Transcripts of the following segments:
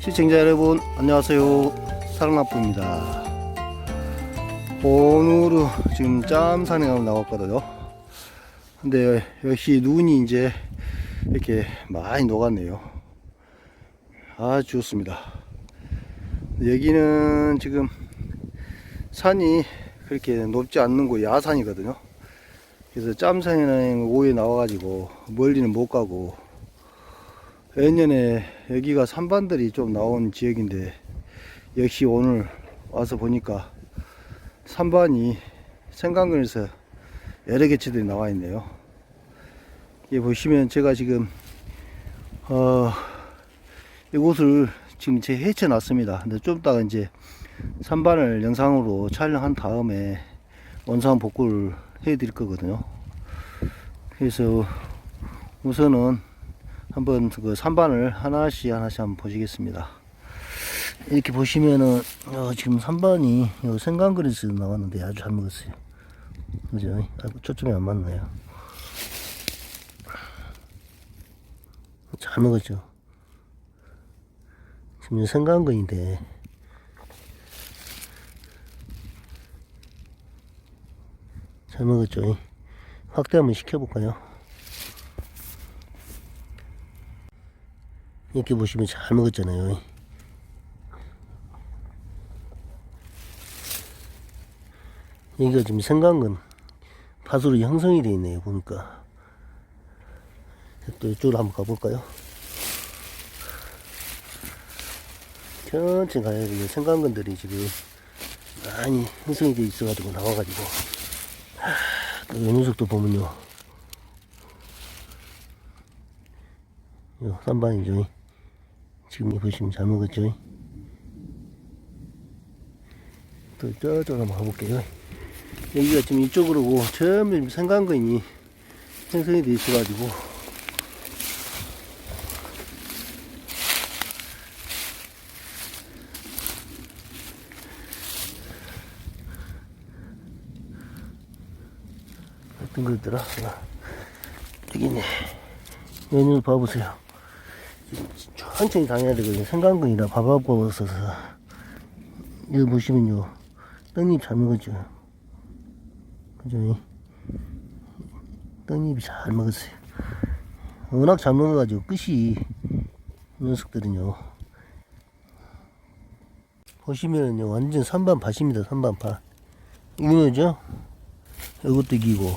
시청자 여러분 안녕하세요. 사랑나쁘입니다. 오늘은 지금 짬산에 나왔거든요. 근데 역시 눈이 이제 이렇게 많이 녹았네요. 아 좋습니다. 여기는 지금 산이 그렇게 높지 않는 곳 야산이거든요. 그래서 짬산에는 오후에 나와가지고 멀리는 못 가고 예년에 여기가 산반들이 좀 나온 지역인데 역시 오늘 와서 보니까 산반이 생강근에서 여러 개체들이 나와 있네요. 여기 보시면 제가 지금 어 이곳을 지금 제 해쳐 놨습니다. 근데 좀 이따가 이제 산반을 영상으로 촬영한 다음에 원상 복구를 해 드릴 거거든요. 그래서 우선은 한번 그 산반을 하나씩 하나씩 한번 보시겠습니다. 이렇게 보시면은 어, 지금 산반이 요 생강그릇에서 나왔는데 아주 잘 먹었어요. 그죠? 아이고 초점이 안 맞나요? 잘 먹었죠. 지금 생강근인데 잘 먹었죠. 확대 한번 시켜볼까요? 이렇게 보시면 잘 먹었잖아요. 여기가 지금 생강근 밭으로 형성이 되어 있네요. 보니까. 또 이쪽으로 한번 가볼까요? 천천히 가야 돼요. 생강근들이 지금 많이 형성이 되어 있어가지고 나와가지고. 하, 또 녀석도 보면요. 요 쌈반이죠. 지금 보시면 잘 먹었죠. 또 저쪽으로 한번 가볼게요. 여기가 지금 이쪽으로 고 전부 생강근이 생성이 돼 있어가지고 어떤 거였더라? 아, 여기 있네. 메뉴 봐보세요. 천천히 다녀야 되거든요. 생강근이라 밥하고 없어서. 여기 보시면 요. 떡잎 잘 먹었죠. 그죠? 떡잎이 잘 먹었어요. 워낙 잘 먹어가지고 끝이 이 녀석들은요. 보시면요. 완전 산반밭입니다. 산반밭. 이거죠? 요것도 기고.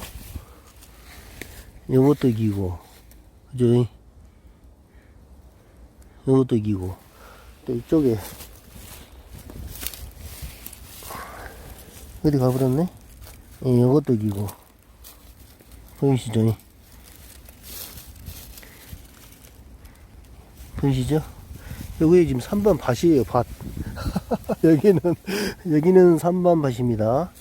요것도 기고. 그죠? 요것도 기고. 또 이쪽에 어디 가버렸네? 예, 요것도 기고. 보이시죠? 보이시죠? 여기 지금 3번 밭이에요, 밭. 여기는, 여기는 3번 밭입니다.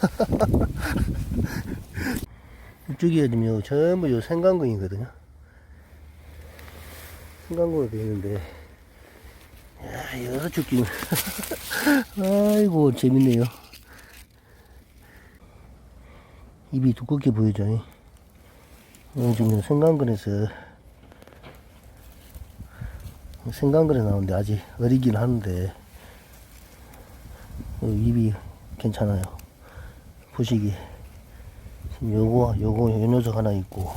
이쪽이 요, 전부 요 생강근이거든요. 되어 있는데, 야, 여러 죽기는. 아이고, 재밌네요. 입이 두껍게 보이죠. 지금 생강근에서 생강근에 나오는데 아직 어리긴 하는데 어, 입이 괜찮아요. 보시기 요거 요거 요 녀석 하나 있고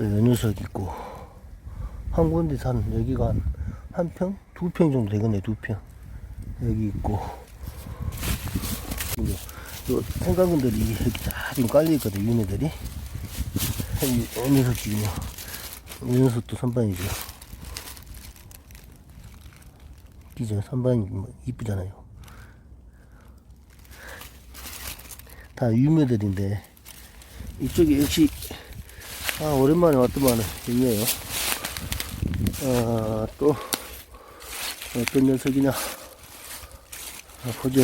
또 요 녀석 있고 한 군데 산 여기가 한한 평? 두 평 정도 되겠네 두 평. 여기 있고. 요 생강근들이 이렇게 다 지금 깔려있거든 유네들이. 이 녀석 지금요. 이 녀석도 선반이죠. 기죠 선반이 뭐 이쁘잖아요. 다 유매들인데 이쪽에 역시 아 오랜만에 왔더만은 있네요 아 또 어떤 녀석이냐 아, 보자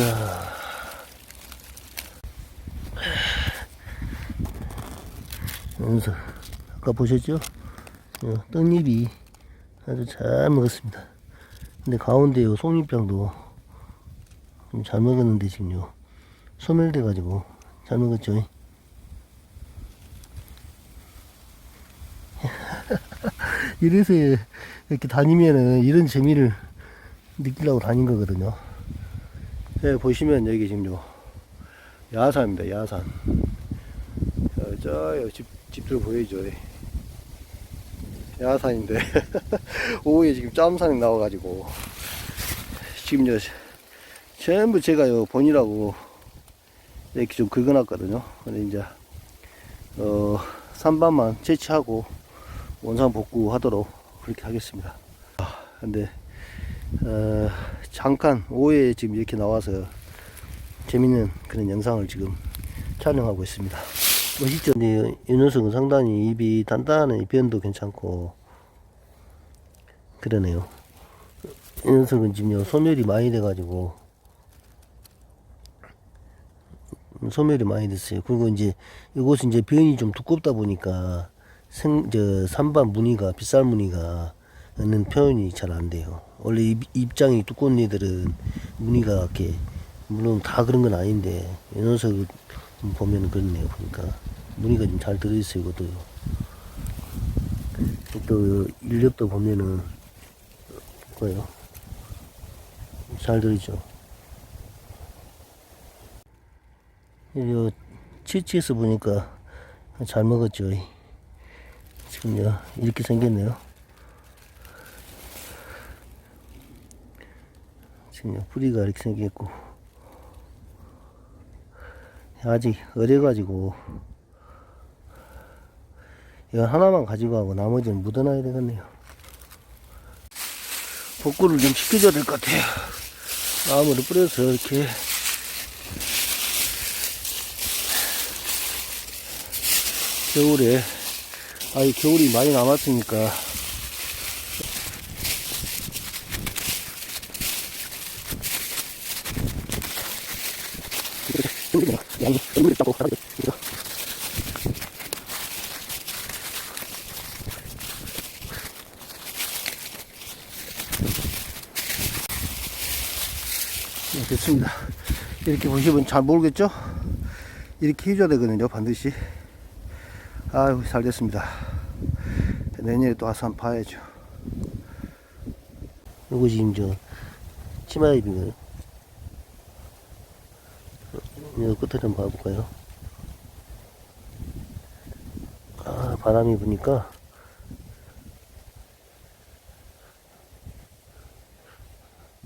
연서 아까 보셨죠? 어, 떡잎이 아주 잘 먹었습니다. 근데 가운데 요 송잎병도 좀 잘 먹었는데 지금 요 소멸돼 가지고 잘 먹었죠. 이래서 이렇게 다니면은 이런 재미를 느끼려고 다닌 거거든요. 네, 보시면 여기 지금 요 야산입니다. 야산. 저, 저 집, 집들 보이죠? 야산인데 오후에 지금 짬산이 나와가지고 지금 저 전부 제가 요 본이라고 이렇게 좀 긁어놨거든요. 근데 이제 어 산반만 채취하고 원상 복구하도록 그렇게 하겠습니다. 아, 근데 어, 잠깐 오후에 지금 이렇게 나와서 재밌는 그런 영상을 지금 촬영하고 있습니다. 멋있죠? 근데 이 녀석은 상당히 입이 단단해 변도 괜찮고 그러네요. 이 녀석은 지금 요 소멸이 많이 돼가지고 소멸이 많이 됐어요. 그리고 이제 이곳은 이제 변이 좀 두껍다 보니까 생, 저, 산반 무늬가, 빗살 무늬가 는 표현이 잘 안 돼요. 원래 입, 입장이 두꺼운 애들은 무늬가 이렇게, 물론 다 그런 건 아닌데, 이 녀석을 보면 그렇네요. 보니까. 무늬가 좀 잘 들어있어요, 이것도요. 또, 인력도 보면은, 뭐예요? 잘 들어있죠. 요 치치에서 보니까 잘 먹었죠. 지금 요 이렇게 생겼네요. 지금 요 뿌리가 이렇게 생겼고 아직 어려가지고 이거 하나만 가지고 가고 나머지는 묻어놔야 되겠네요. 복구를 좀 시켜줘야 될 것 같아요. 나무를 뿌려서 이렇게 겨울에 아이 겨울이 많이 남았으니까 네, 됐습니다. 이렇게 보시면 잘 모르겠죠? 이렇게 해줘야 되거든요, 반드시. 아유, 잘 됐습니다. 내년에 또 와서 한번 봐야죠. 요거 지금 저, 치마잎이거든요. 요 끝에 좀 봐볼까요? 아, 바람이 부니까,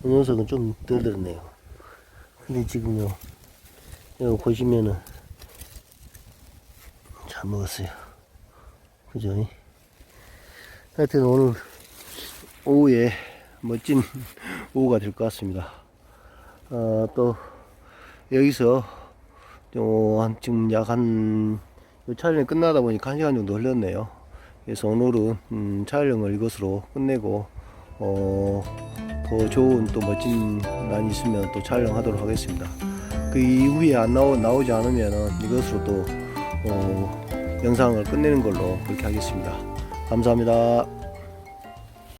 이 녀석은 좀 덜 들었네요. 근데 지금요, 이거 보시면은, 잘 먹었어요. 그죠? 하여튼 오늘 오후에 멋진 오후가 될 것 같습니다. 어, 또 여기서 어, 한 지금 약한 촬영이 끝나다 보니까 한 시간 정도 흘렸네요. 그래서 오늘은 음, 촬영을 이것으로 끝내고 어, 더 좋은 또 멋진 날 있으면 또 촬영하도록 하겠습니다. 그 이후에 안 나오, 나오지 않으면은 이것으로 또 어, 영상을 끝내는 걸로 그렇게 하겠습니다. 감사합니다.